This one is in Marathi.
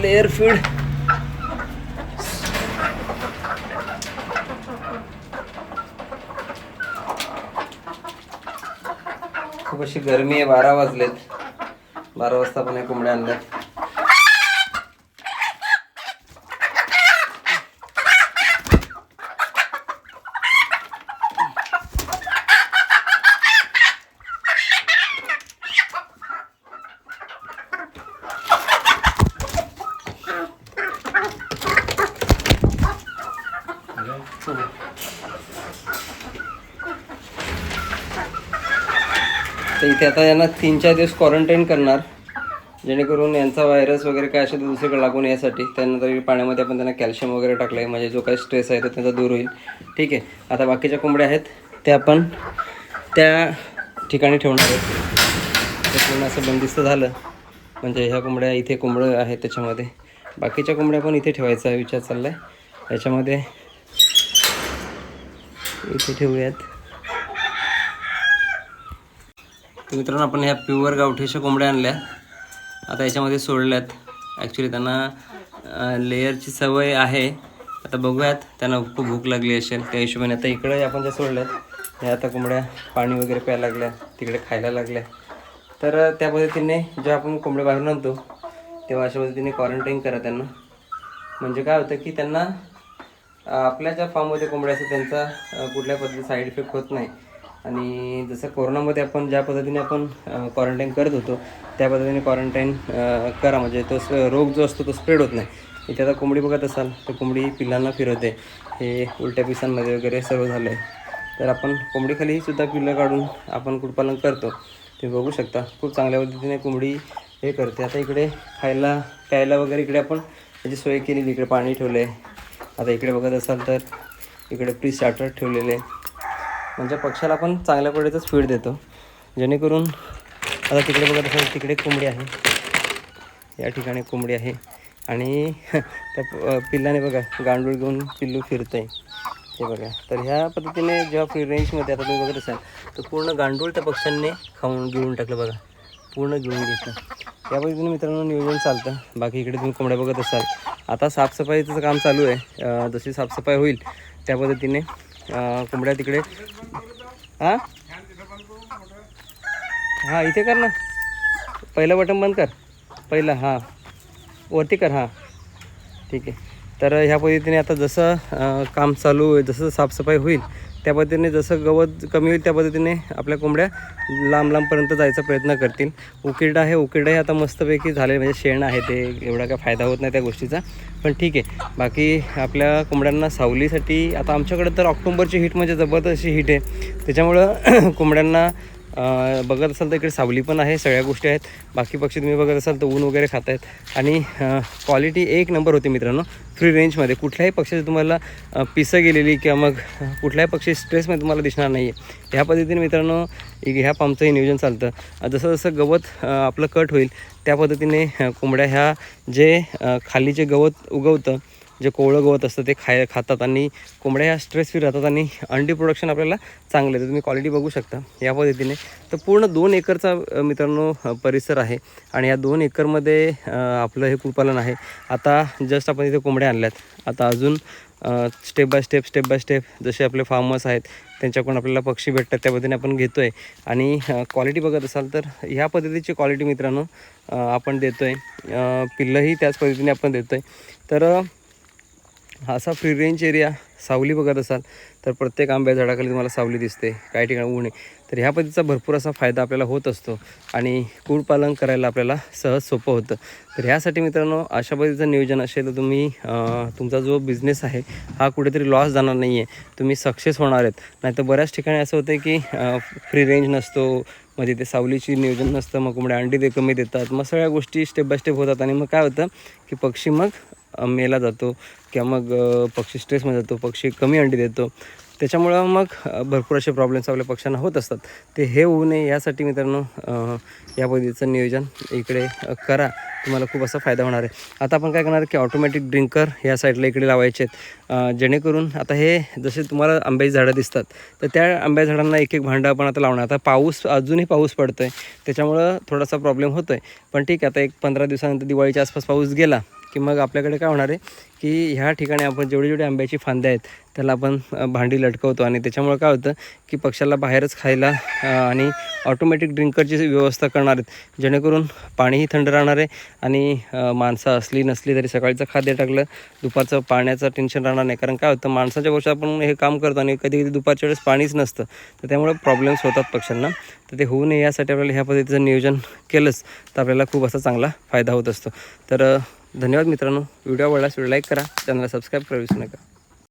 लेअर फीड खूप अशी गरमी आहे बारा वाजलेत. बारा वाजता पण या कोंबड्या आणल्यात. तर इथे आता यांना तीन चार दिवस क्वारंटाईन करणार. जेणेकरून यांचा व्हायरस वगैरे काय असेल दुसरीकडे लागून यासाठी. त्यानंतर पाण्यामध्ये आपण त्यांना कॅल्शियम वगैरे टाकलं आहे म्हणजे जो काही स्ट्रेस आहे तो त्यांचा दूर होईल. ठीक आहे. आता बाकीच्या कोंबड्या आहेत. त्या आपण त्या ठिकाणी ठेवणार आहेत. पूर्ण असं बंदिस्त झालं. म्हणजे ह्या कोंबड्या इथे कोंबडं आहेत त्याच्यामध्ये. बाकीच्या कोंबड्या पण इथे ठेवायचा विचार चालला आहे याच्यामध्ये इथे ठेवूयात. तर मित्रांनो आपण ह्या प्युअर गावठीच्या कोंबड्या आणल्या. आता याच्यामध्ये सोडल्यात. ॲक्च्युली त्यांना लेयरची सवय आहे. आता बघूयात. त्यांना खूप भूक लागली असेल त्या हिशोबाने. आता इकडे आपण ज्या सोडल्यात ह्या आता कोंबड्या पाणी वगैरे प्यायला लागल्या. तिकडे खायला लागल्या. तर त्या पद्धतीने जेव्हा आपण कोंबड्या बाहेरून आणतो तेव्हा अशा पद्धतीने क्वारंटाईन करा त्यांना. म्हणजे काय होतं की त्यांना आपल्या ज्या फार्ममध्ये कोंबड्या असतात त्यांचा कुठल्या पद्धतीचा साईड इफेक्ट होत नाही. आणि जसं कोरोनामध्ये आपण ज्या पद्धतीने आपण क्वारंटाईन करत होतो त्या पद्धतीने क्वारंटाईन करा. म्हणजे तो स- रोग जो असतो तो स्प्रेड होत नाही. इथे आता कोंबडी बघत असाल तर कोंबडी पिल्लांना फिरवते. हे उलट्या पिसांमध्ये वगैरे सर्व झालं आहे तर आपण कोंबडीखालीही सुद्धा पिल्लं काढून आपण कुटपालन करतो. ते बघू शकता खूप चांगल्या पद्धतीने कोंबडी हे करते. आता इकडे खायला प्यायला वगैरे इकडे आपण त्याची सोय केलेली. इकडे पाणी ठेवलं आहे आता इकडे बघत असाल तर इकडे प्री स्टार्टर ठेवलेले. म्हणजे पक्षाला आपण चांगल्या पद्धतीचं फीड देतो. जेणेकरून आता तिकडे बघत असाल तिकडे कोंबडी आहे. या ठिकाणी कोंबडी आहे. आणि त्या पिल्लाने बघा गांडूळ घेऊन पिल्लू फिरतं आहे हे बघा. तर ह्या पद्धतीने जेव्हा फ्री रेंजमध्ये आता तुम्ही बघत असाल तर पूर्ण गांडूळ त्या पक्ष्यांनी खाऊन गिळून टाकलं बघा. पूर्ण गिळून घेतलं. या पद्धतीने मित्रांनो नियोजन चालतं. बाकी इकडे तुम्ही कोंबड्या बघत असाल. आता साफसफाईचं काम चालू आहे. जशी साफसफाई होईल त्या पद्धतीने कोंबड्या तिकडे हां? हां इथे कर ना. पहिलं बटन बंद कर. पहिलं हां. वरती कर हां. ठीक आहे. तर ह्या पद्धतीने आता जसं काम चालू आहे जसं साफसफाई होईल त्या पद्धतीने जसं गवत कमी होईल त्या पद्धतीने आपल्या कोंबड्या लांब लांबपर्यंत जायचा प्रयत्न करतील. उकिरडा आहे उकिरडा हे आता मस्तपैकी झाले म्हणजे शेण आहे ते एवढा काय फायदा होत नाही त्या गोष्टीचा. पण ठीक आहे. बाकी आपल्या कोंबड्यांना सावलीसाठी आता आमच्याकडे तर ऑक्टोबरची हीट म्हणजे जबरदस्त अशी हीट आहे. त्याच्यामुळं कोंबड्यांना बघत असाल तर इकडे सावली पण आहे सगळ्या गोष्टी आहेत. बाकी पक्षी तुम्ही बघत असाल तर ऊन वगैरे खात आहेत आणि क्वालिटी एक नंबर होती मित्रांनो फ्री रेंजमध्ये कुठल्याही पक्षाची तुम्हाला पिसं गेलेली किंवा मग कुठल्याही पक्षी स्ट्रेसमध्ये तुम्हाला दिसणार नाही आहे ह्या पद्धतीने मित्रांनो ह्या पंपचंही नियोजन चालतं. जसं जसं गवत आपलं कट होईल त्या पद्धतीने कोंबड्या ह्या जे खाली जे गवत उगवतं जे कोवळं गवत असतं ते खाय खातात आणि कोंबड्या ह्या स्ट्रेस फ्री राहतात आणि अंडी प्रोडक्शन आपल्याला चांगलं येतं. तुम्ही क्वालिटी बघू शकता या पद्धतीने. तर पूर्ण दोन एकरचा मित्रांनो परिसर आहे आणि या दोन एकरमध्ये आपलं हे कुपालन आहे. आता जस्ट आपण इथे कोंबड्या आणल्यात. आता अजून step by step step by step जसे आपले फार्मर्स आहेत त्यांच्याकडून आपल्याला पक्षी भेटतात त्या पद्धतीने आपण घेतो आहे आणि क्वालिटी बघत असाल तर ह्या पद्धतीची क्वालिटी मित्रांनो आपण देतो आहे पिल्लंही त्याच पद्धतीने आपण देतो आहे तर असा फ्री रेंज एरिया सावली बघत असाल तर प्रत्येक आंब्या झाडाखाली तुम्हाला सावली दिसते. काही ठिकाणी ऊन आहे. तर ह्या पद्धतीचा भरपूर असा फायदा आपल्याला होत असतो आणि कुळपालन करायला आपल्याला सहज सोपं होतं. तर ह्यासाठी मित्रांनो अशा पद्धतीचं नियोजन असेल तर तुम्ही तुमचा जो बिझनेस आहे हा कुठेतरी लॉस जाणार नाही आहे तुम्ही सक्सेस होणार आहेत. नाही तर बऱ्याच ठिकाणी असं होतं की फ्री रेंज नसतो मग ते सावलीची नियोजन नसतं मग कोंबड्या अंडी ते कमी देतात मग सगळ्या गोष्टी स्टेप बाय स्टेप होतात आणि मग काय होतं की पक्षी मग मेला जातो किंवा मग पक्षी स्ट्रेसमध्ये जातो पक्षी कमी अंडी देतो. त्याच्यामुळं मग भरपूर असे प्रॉब्लेम्स आपल्या पक्ष्यांना होत असतात. ते हे होऊ नये यासाठी मित्रांनो या पद्धतीचं नियोजन इकडे करा. तुम्हाला खूप असा फायदा होणार आहे. आता आपण काय करणार की ऑटोमॅटिक ड्रिंकर या साईडला इकडे लावायचे आहेत. जेणेकरून आता हे जसे तुम्हाला आंब्याची झाडं दिसतात तर त्या आंब्या झाडांना एक एक भांडं आपण आता लावणार. आता पाऊस अजूनही पाऊस पडतो आहे त्याच्यामुळं थोडासा प्रॉब्लेम होतो आहे पण ठीक आहे आता एक पंधरा दिवसानंतर दिवाळीच्या आसपास पाऊस गेला की मग आपल्याकडे काय होणार आहे की ह्या ठिकाणी आपण जेवढे जेवढे आंब्याची फांद्या आहेत त्याला आपण भांडी लटकवतो. आणि त्याच्यामुळे काय होतं की पक्ष्याला बाहेरच खायला आणि ऑटोमॅटिक ड्रिंकरची व्यवस्था करणार आहेत. जेणेकरून पाणीही थंड राहणार आहे आणि माणसं असली नसली तरी सकाळचं खाद्य टाकलं दुपारचं पाण्याचं टेन्शन राहणार नाही. कारण काय होतं माणसाच्या गोष्टी आपण हे काम करतो आणि कधी कधी दुपारच्या वेळेस पाणीच नसतं. तर त्यामुळे प्रॉब्लेम्स होतात पक्ष्यांना. तर ते होऊ नये यासाठी आपल्याला ह्या पद्धतीचं नियोजन केलंच तर आपल्याला खूप असा चांगला फायदा होत असतो. तर धन्यवाद मित्रांनो. व्हिडिओ आवडल्यास व्हिडिओ लाईक करा. चॅनलला सबस्क्राईब करा विसरू नका.